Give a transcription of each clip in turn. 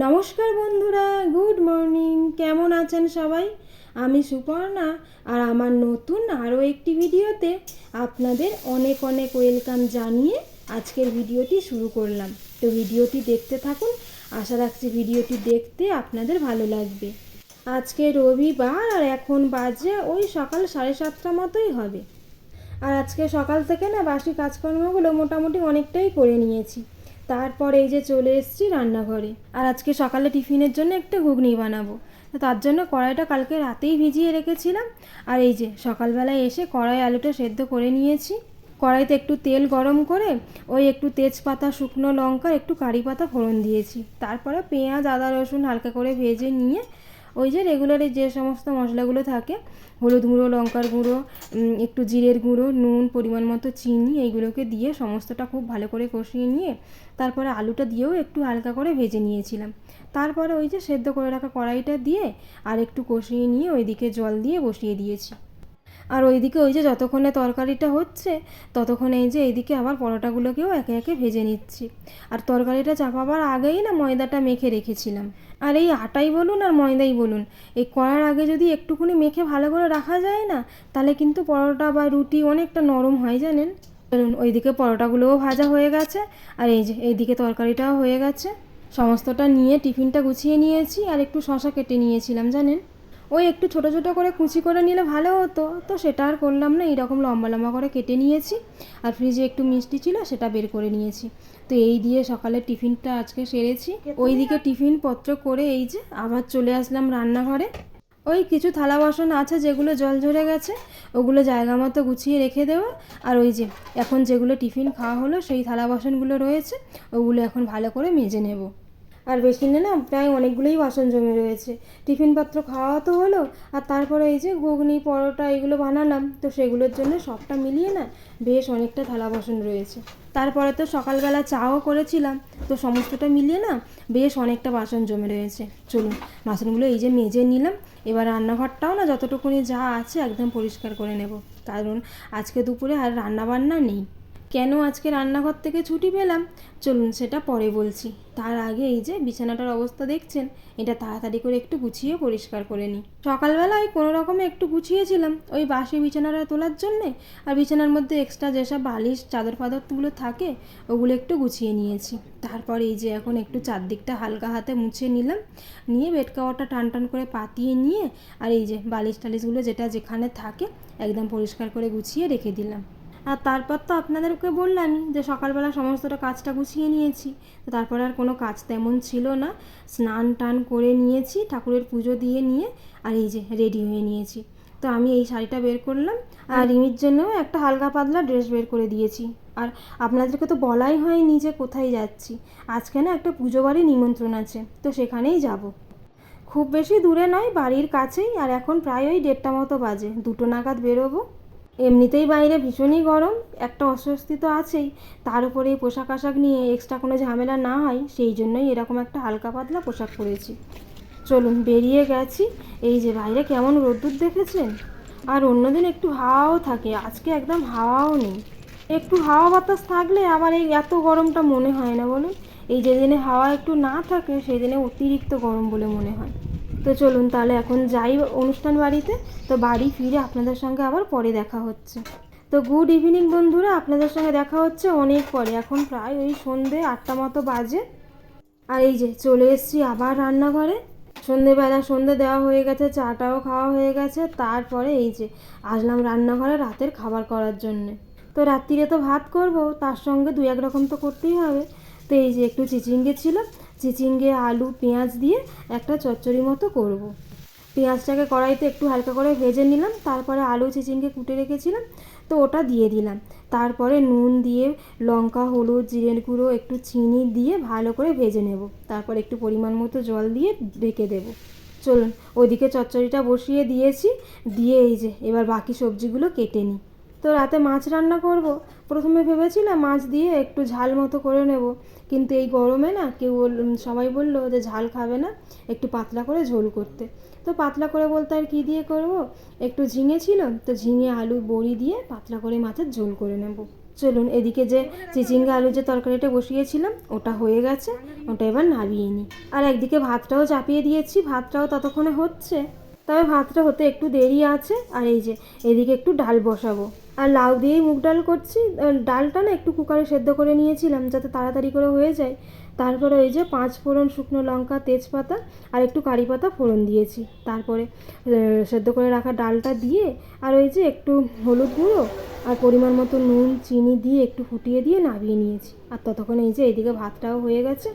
নমস্কার বন্ধুরা, good morning. কেমন আছেন সবাই? আমি সুপর্ণা, আর আমার নতুন আরও একটি ভিডিওতে আপনাদের অনেক অনেক ওয়েলকাম জানিয়ে আজকের ভিডিওটি শুরু করলাম। তো ভিডিওটি দেখতে থাকুন, আশা রাখছি ভিডিওটি দেখতে আপনাদের ভালো লাগবে। আজকে রবিবার, আর এখন বাজে ওই সকাল সাড়ে সাতটা মতোই হবে। আর আজকে সকাল থেকে না বাসি কাজকর্মগুলো মোটামুটি অনেকটাই করে নিয়েছি। তারপর এই যে চলে এসেছি রান্নাঘরে। আর আজকে সকালে টিফিনের জন্য একটা ঘুগনি বানাবো। তার জন্য কড়াইটা কালকে রাতেই ভিজিয়ে রেখেছিলাম। আর এই যে সকালবেলায় এসে কড়াই আলুটা সেদ্ধ করে নিয়েছি। কড়াইতে একটু তেল গরম করে ওই একটু তেজপাতা, শুকনো লঙ্কা, একটু কারি পাতা ফোড়ন দিয়েছি। তারপরে পেঁয়াজ, আদা, রসুন হালকা করে ভেজে নিয়ে ওই যে রেগুলারে যে সমস্ত মশলাগুলো থাকে, হলুদ গুঁড়ো, লঙ্কার গুঁড়ো একটু জিরের গুঁড়ো, নুন, পরিমাণ মতো চিনি, এইগুলোকে দিয়ে সমস্তটা খুব ভালো করে কষিয়ে নিয়ে তারপরে আলুটা দিয়েও একটু হালকা করে ভেজে নিয়েছিলাম। তারপরে ওই যে সেদ্ধ করে রাখা কড়াইটা দিয়ে আর একটু কষিয়ে নিয়ে ওইদিকে জল দিয়ে বসিয়ে দিয়েছি। আর ওইদিকে ওই যে যতক্ষণে তরকারিটা হচ্ছে, ততক্ষণে এই যে এইদিকে আবার পরোটাগুলোকেও একে একে ভেজে নিচ্ছি। আর তরকারিটা চাপাবার আগেই না ময়দাটা মেখে রেখেছিলাম। আর এই আটাই বলুন আর ময়দাই বলুন, এই করার আগে যদি একটুখানি মেখে ভালো করে রাখা যায় না, তাহলে কিন্তু পরোটা বা রুটি অনেকটা নরম হয় জানেন? চলুন, ওইদিকে পরোটাগুলোও ভাজা হয়ে গেছে, আর এই যে এইদিকে তরকারিটাও হয়ে গেছে। সমস্তটা নিয়ে টিফিনটা গুছিয়ে নিয়েছি, আর একটু শশা কেটে নিয়েছিলাম জানেন? ওই একটু ছোট ছোট করে কুচি করে নিলে ভালো হতো। তো সেটা আর করলাম না এইরকম লম্বা লম্বা করে কেটে নিয়েছি। আর ফ্রিজে একটু মিষ্টি ছিল সেটা বের করে নিয়েছি। তো এই দিয়ে সকালে টিফিনটা আজকে সেরেছি। ওইদিকে টিফিন পত্র করে এই যে আবার চলে আসলাম রান্নাঘরে। ওই কিছু থালা বাসন আছে যেগুলো জল ঝরে গেছে ওগুলো জায়গা মতো গুছিয়ে রেখে দেওয়া আর ওই যে এখন যেগুলো টিফিন খাওয়া হলো সেই থালা বাসনগুলো রয়েছে ওগুলো এখন ভালো করে মেজে নেব। আর বেশি না না প্রায় অনেকগুলোই বাসন জমে রয়েছে। টিফিন পাত্র খাওয়া তো হলো, আর তারপরে এই যে ঘুগনি, পরোটা এগুলো বানালাম, তো সেগুলোর জন্য সবটা মিলিয়ে না বেশ অনেকটা থালা বাসন রয়েছে। তারপরে তো সকালবেলা চাও করেছিলাম, তো সমস্তটা মিলিয়ে না বেশ অনেকটা বাসন জমে রয়েছে। চলুন, বাসনগুলো এই যে মেজে নিলাম, এবার রান্নাঘরটাও না যতটুকুনি যা আছে একদম পরিষ্কার করে নেব। কারণ আজকে দুপুরে আর রান্না বান্না নেই। কেন আজকে রান্নাঘর থেকে ছুটি পেলাম? চলুন সেটা পরে বলছি। তার আগে এই যে বিছানাটার অবস্থা দেখছেন, এটা তাড়াতাড়ি করে একটু গুছিয়ে পরিষ্কার করে নিই। সকালবেলায় কোনো রকমে একটু গুছিয়েছিলাম, ওই বাসি বিছানাটা তোলার জন্যে, আর বিছানার মধ্যে এক্সট্রা যেসব বালিশ, চাদর ফাদরগুলো থাকে, ওগুলো একটু গুছিয়ে নিয়েছি। তারপর এই যে এখন একটু চারদিকটা হালকা হাতে মুছে নিলাম, নিয়ে বেড কাওয়ারটা টান টান করে পাতিয়ে নিয়ে, আর এই যে বালিশ টালিশগুলো যেটা যেখানে থাকে, একদম পরিষ্কার করে গুছিয়ে রেখে দিলাম। আর তারপর তো আপনাদেরকে বললামই যে সকালবেলা সমস্তটা কাজটা গুছিয়ে নিয়েছি। তো তারপর আর কোনো কাজ তেমন ছিল না। স্নান টান করে নিয়েছি, ঠাকুরের পুজো দিয়ে নিয়ে, আর এই যে রেডি হয়ে নিয়েছি। তো আমি এই শাড়িটা বের করলাম, আর রিমির জন্য একটা হালকা পাতলা ড্রেস বের করে দিয়েছি। আর আপনাদেরকে তো বলাই হয়নি যে কোথায় যাচ্ছি। আজকে না একটা পুজো বাড়ি নিমন্ত্রণ আছে, তো সেখানেই যাব। খুব বেশি দূরে নয়, বাড়ির কাছেই, আর এখন প্রায় ওই দেড়টা মতো বাজে, দুটো নাগাদ বেরোবো। এমনিতেই বাইরে ভীষণই গরম, একটা অস্বস্তি তো আছেই। তার উপরে পোশাক আশাক নিয়ে এক্সট্রা কোনো ঝামেলা না হয়, সেই জন্যই এরকম একটা হালকা পাতলা পোশাক পরেছি। চলুন, বেরিয়ে গেছি। এই যে বাইরে কেমন রোদ্দুর দেখেছেন? আর অন্যদিন একটু হাওয়াও থাকে, আজকে একদম হাওয়াও নেই। একটু হাওয়া বাতাস থাকলে আবার এই এত গরমটা মনে হয় না বলুন। এই যেদিনে হাওয়া একটু না থাকে সেই দিনে অতিরিক্ত গরম বলে মনে হয়। তো চলুন তাহলে এখন যাই অনুষ্ঠান বাড়িতে। তো বাড়ি ফিরে আপনাদের সঙ্গে আবার পরে দেখা হচ্ছে। তো গুড ইভিনিং বন্ধুরা, আপনাদের সঙ্গে দেখা হচ্ছে অনেক পরে। এখন প্রায় ওই সন্ধে আটটা মতো বাজে। আর এই যে চলে এসেছি আবার রান্নাঘরে। সন্ধেবেলা সন্ধে দেওয়া হয়ে গেছে, চাটাও খাওয়া হয়ে গেছে। তারপরে এই যে আসলাম রান্নাঘরে রাতের খাবার করার জন্যে। তো রাত্রিরে তো ভাত করব, তার সঙ্গে দু এক রকম তো করতেই হবে। তো এই যে একটু চিচিঙ্গে ছিল চিচিঙ্গে, আলু, পেঁয়াজ দিয়ে একটা চচ্চড়ি মতো করব। পেঁয়াজটাকে কড়াইতে একটু হালকা করে ভেজে নিলাম, তারপরে আলু চিচিঙ্গে কুটে রেখেছিলাম, তো ওটা দিয়ে দিলাম। তারপরে নুন দিয়ে লঙ্কা, হলুদ, জিরের গুঁড়ো, একটু চিনি দিয়ে ভালো করে ভেজে নেব। তারপর একটু পরিমাণ মতো জল দিয়ে ঢেকে দেবো। চলুন, ওইদিকে চচ্চড়িটা বসিয়ে দিয়েছি, দিয়ে এই যে, এবার বাকি সবজিগুলো কেটে নিই। তো রাতে মাছ রান্না করব? প্রথমে ভেবেছিলাম মাছ দিয়ে একটু ঝাল মতো করে নেব, কিন্তু এই গরমে না কেউ সবাই বলল যে ঝাল খাবে না, একটু পাতলা করে ঝোল করতে। তো পাতলা করে বলতে আর কী দিয়ে করব? একটু ঝিঙে ছিল, তো ঝিঙে, আলু, বড়ি দিয়ে পাতলা করে মাছের ঝোল করে নেব। চলুন এদিকে যে চিচিঙ্গা আলু যে তরকারিটা বসিয়েছিলাম, ওটা হয়ে গেছে, ওটা এবার নামিয়ে নিই। আর একদিকে ভাতটাও চাপিয়ে দিয়েছি, ভাতটাও ততক্ষণে হচ্ছে। তবে ভাতটা হতে একটু দেরি আছে, আর এই যে, এদিকে একটু ডাল বসাবো। আর লাউ দিয়েই মুগ ডাল করছি। ডালটা না একটু কুকারে সেদ্ধ করে নিয়েছিলাম যাতে তাড়াতাড়ি করে হয়ে যায়। তারপরে ওই যে পাঁচ ফোড়ন শুকনো লঙ্কা, তেজপাতা আর একটু কারি পাতা ফোড়ন দিয়েছি। তারপরে সেদ্ধ করে রাখা ডালটা দিয়ে আর ওই যে একটু হলুদ গুঁড়ো আর পরিমাণ মতো নুন, চিনি দিয়ে একটু ফুটিয়ে দিয়ে নামিয়ে নিয়েছি। আর ততক্ষণ এই যে এইদিকে ভাতটাও হয়ে গেছে।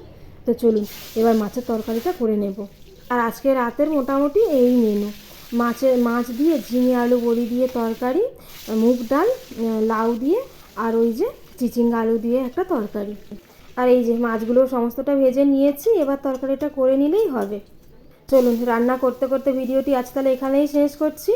তো চলুন, এবার মাছের তরকারিটা করে নেব। আর আজকে রাতের মোটামুটি এই মেনু মাছের মাছ দিয়ে ঝিঙে আলু বড়ি দিয়ে তরকারি, মুগ ডাল লাউ দিয়ে, আর ওই যে চিচিঙ্গা আলু দিয়ে একটা তরকারি। আর এই যে মাছগুলো সমস্তটা ভেজে নিয়েছি, এবার তরকারিটা করে নিলেই হবে। চলুন, রান্না করতে করতে ভিডিওটি আজ তাহলে এখানেই শেষ করছি।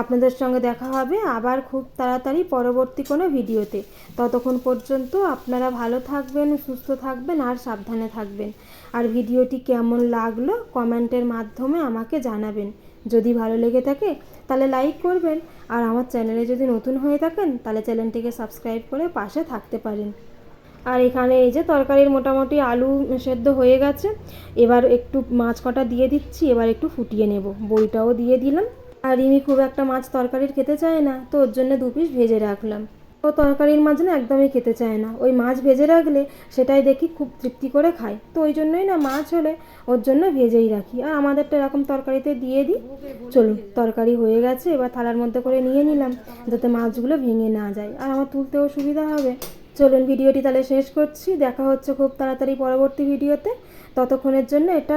আপনাদের সঙ্গে দেখা হবে আবার খুব তাড়াতাড়ি পরবর্তী কোনো ভিডিওতে। ততক্ষণ পর্যন্ত আপনারা ভালো থাকবেন, সুস্থ থাকবেন আর সাবধানে থাকবেন। আর ভিডিওটি কেমন লাগল কমেন্টের মাধ্যমে আমাকে জানাবেন। যদি ভালো লেগে থাকে তাহলে লাইক করবেন। আর আমার চ্যানেলে যদি নতুন হয়ে থাকেন তাহলে চ্যানেলটিকে সাবস্ক্রাইব করে পাশে থাকতে পারেন। আর এখানে এই যে তরকারির মোটামুটি আলু সেদ্ধ হয়ে গেছে। এবার একটু মাছ কটা দিয়ে দিচ্ছি, এবার একটু ফুটিয়ে নেব। বইটাও দিয়ে দিলাম। আর রিমি খুব একটা মাছ তরকারির খেতে চায় না, তো ওর জন্য দু পিস ভেজে রাখলাম। ও তরকারির মাছ না একদমই খেতে চায় না। ওই মাছ ভেজে রাখলে সেটাই দেখি খুব তৃপ্তি করে খায়। তো ওই জন্যই না মাছ হলে ওর জন্য ভেজেই রাখি। আর আমাদেরটা এরকম তরকারিতে দিয়ে দিই। চলুন, তরকারি হয়ে গেছে, এবার থালার মধ্যে করে নিয়ে নিলাম, যাতে মাছগুলো ভেঙে না যায়। আর আমার তুলতেও সুবিধা হবে। চলুন ভিডিওটি তাহলে শেষ করছি। দেখা হচ্ছে খুব তাড়াতাড়ি পরবর্তী ভিডিওতে। ততক্ষণের জন্য এটা